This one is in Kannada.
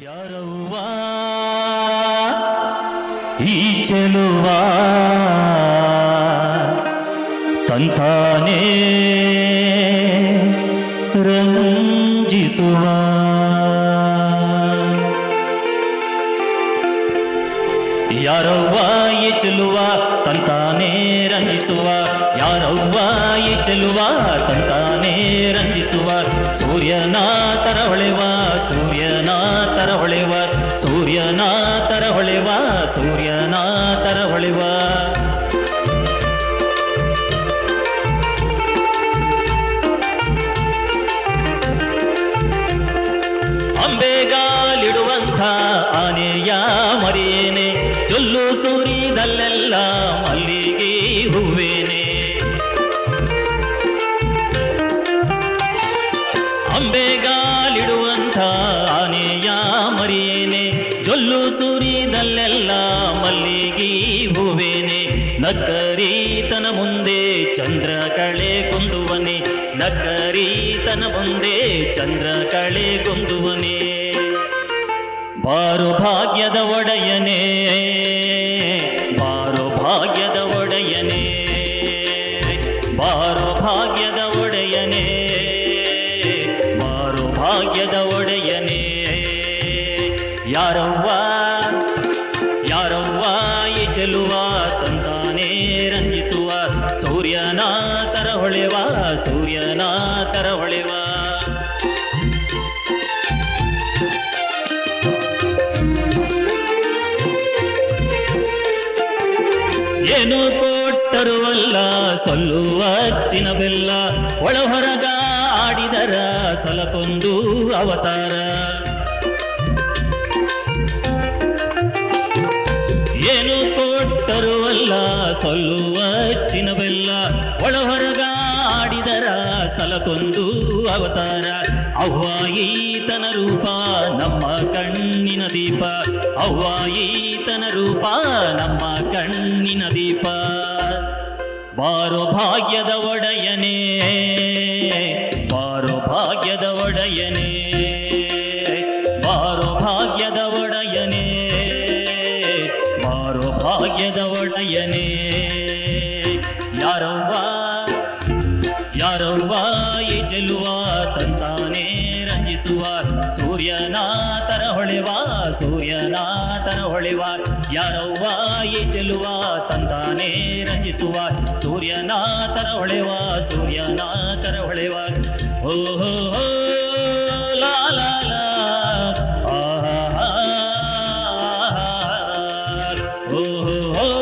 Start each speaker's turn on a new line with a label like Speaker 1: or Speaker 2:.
Speaker 1: ಯಾರವ್ವ? ಈ ಚೆಲುವ ತಂತಾನೇ ರಂಜಿಸುವ ಯಾರವ್ವ ಈ ಚೆಲುವ ತಂತಾನೇ ರಂಜಿಸುವ? ಯಾರವ್ವ ಈ ಚೆಲುವ ತಂತಾನೇ ರಂಜಿಸುವ? ಸೂರ್ಯನ ತರ ಹೊಳೆವ, ಸೂರ್ಯನ ತರ ಹೊಳೆವ, ಸೂರ್ಯನ ತರ ಹೊಳೆವ, ಸೂರ್ಯನ ತರ ಹೊಳೆವ. ಅಂಬೆಗಾಲಿಡುವಂಥ ಆನೆಯ ಸೂರಿದಲ್ಲೆಲ್ಲ ಮಲ್ಲಿಗೆ ಹೂವೇನೆ. ಅಂಬೆಗಾಲಿಡುವಂಥ ಆನೆಯ ಮರಿಯೇನೆ, ಜೊಲ್ಲು ಸುರಿದಲ್ಲೆಲ್ಲ ಮಲ್ಲಿಗೆ ಹೂವೇನೆ. ನಕ್ಕರೀತನ ಮುಂದೆ ಚಂದ್ರ ಕಳೆ ಕುಂದುವನೆ ನಕ್ಕರೀತನ ಮುಂದೆ ಚಂದ್ರ ಕಳೆ ಕುಂದುವನೆ. ಬಾರು ಭಾಗ್ಯದ ಒಡೆಯನೇ ಒಡೆಯನೇ, ಮಾರು ಭಾಗ್ಯದ ಒಡೆಯನೇ. ಯಾರವ್ವ ಯಾರವ್ವ, ಈ ಚೆಲುವ ತಂತಾನೇ ರಂಜಿಸುವ. ಸೂರ್ಯನ ತರ ಹೊಳೆವ ಸೂರ್ಯನ ತರ ಹೊಳೆವ. ಏನು ಕೊಟ್ಟರುವಲ್ಲ ಸಲ್ಲುವ ಚಿನವೆಲ್ಲ ಒಳ ಹೊರಗ ಆಡಿದರ ಸಲಕೊಂದು ಅವತಾರ. ಏನು ಕೊಟ್ಟರುವಲ್ಲ, ಸಲ್ಲುವ ಚಿನವೆಲ್ಲ ಒಳ ಹೊರಗ ಆಡಿದರ ಸಲಕೊಂದು ಅವತಾರ. ಅವ್ವ ಈತನ ರೂಪ, ನಮ್ಮ ಕಣ್ಣಿನ ದೀಪ. ಅವ್ವ ಈತನ ರೂಪ, ನಮ್ಮ ಕಣ್ಣಿನ ದೀಪ. ಬಾರೋ ಭಾಗ್ಯದ ಒಡೆಯನೇ ಬಾರೋ ಭಾಗ್ಯದ ಒಡೆಯನೇ ಬಾರೋ ಭಾಗ್ಯದ ಒಡೆಯನೇ ಬಾರೋ ಭಾಗ್ಯದ ಒಡೆಯನೇ. ಯಾರವ್ವ ಯಾರವ್ವ ಮೆಚ್ಚುವ ಹೊಳೆವಾ ಹೊಳೆವ, ಸೂರ್ಯನಾಥರ ಹೊಳೆವ ಯಾರವ್ವ ಈ ಚೆಲುವ ತಂತಾನೇ ರಂಜಿಸುವ, ಸೂರ್ಯನಾಥರ ಹೊಳೆವ ಸೂರ್ಯನಾಥರ ಹೊಳೆವ. ಓಹೋ ಲಾ ಲಾ ಓಹೋ